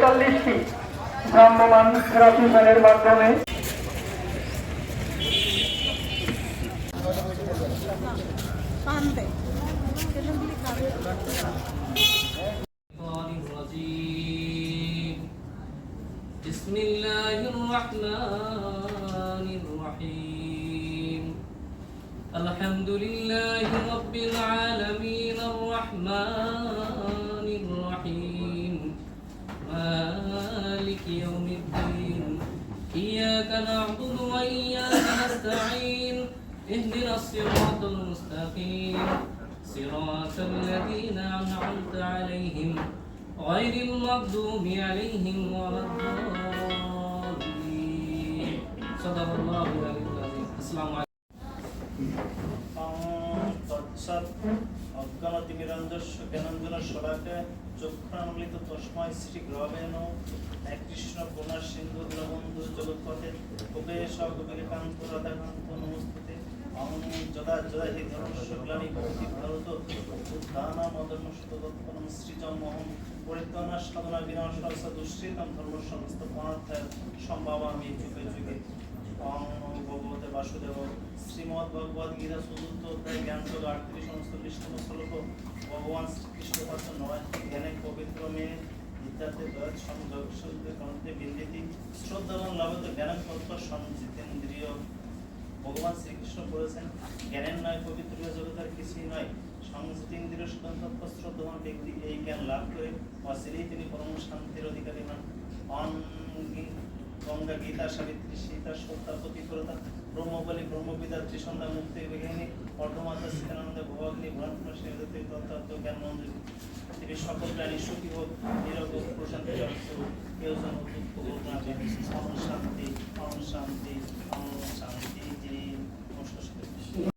চল্লিশটি ভ্রাম্যমান রাশিফলের মাধ্যমে পান্তে الشيطان الرجيم بسم الله الرحمن الرحيم الحمد لله رب العالمين الرحمن الرحيم. مالك يوم الدين. إياك نعبد وإياك نستعين. اهدنا الصراط المستقيم. صراط الذين أنعمت عليهم. غير المغضوب عليهم ولا الضالين. صدق الله العظيم. السلام عليكم. অজ্ঞানতিমিরঞ্জস্য জ্ঞানঞ্জন তস্মৈ শ্রী কৃষ্ণ পুনঃ সিন্ধু দীনবন্ধু জগৎপথে গোপেশ গোপিকান্ত রাধাকান্ত নমস্তুতে। অহং যদা যদা হি ধর্মস্য ভবতি ভারত। উদ্ধান মদন সুতদত্তনম সৃজমহম পরিত্রাণ সাধনা বিনাশ ধর্ম সমস্ত পনার্থায় সম্ভাবামি যুগে যুগে। ভগবতে বাসুদেব শ্রীমদ্ ভগবদ গীতা চতুর্থ অধ্যায়, জ্ঞান যোগ আটত্রিশ উনচল্লিশতম শ্লোক ভগবান শ্রীকৃষ্ণ পাত্র নয়। জ্ঞানে পবিত্র মেয়ে বিদ্যাতে দয়াত সংযোগসুদ্ধে গ্রন্থে বিন্দিতি, শ্রদ্ধাবান লাভতে জ্ঞানের তত্ত্ব সংজিতেন্দ্রিয় ভগবান শ্রীকৃষ্ণ বলেছেন, জ্ঞানের নয়, পবিত্র জগতের কিছুই নয়। সংজিতেন্দ্রিয় তত্ত্ব শ্রদ্ধাবান ব্যক্তি এই জ্ঞান লাভ করে, অচিরেই তিনি পরম শান্তির অধিকারী হন। অন গঙ্গা, গীতা, সাবিত্রী, সীতা সত্তা প্রতিকরতা ব্রহ্মবলী ব্রহ্মবিদা ত্রিসন্ধ্যা মুক্তি বিঘিনী অর্ধমাতা, সীতানন্দ, ভবাগ্নি ভ্রান্ত সিংহদত্ত তত্ত্ব জ্ঞান মঞ্জুরি পৃথিবীর সকল প্রাণী সুখী হোক, নিরোগ প্রশান্তি জগৎ কেউ যেন দুঃখ হোক না শান্তি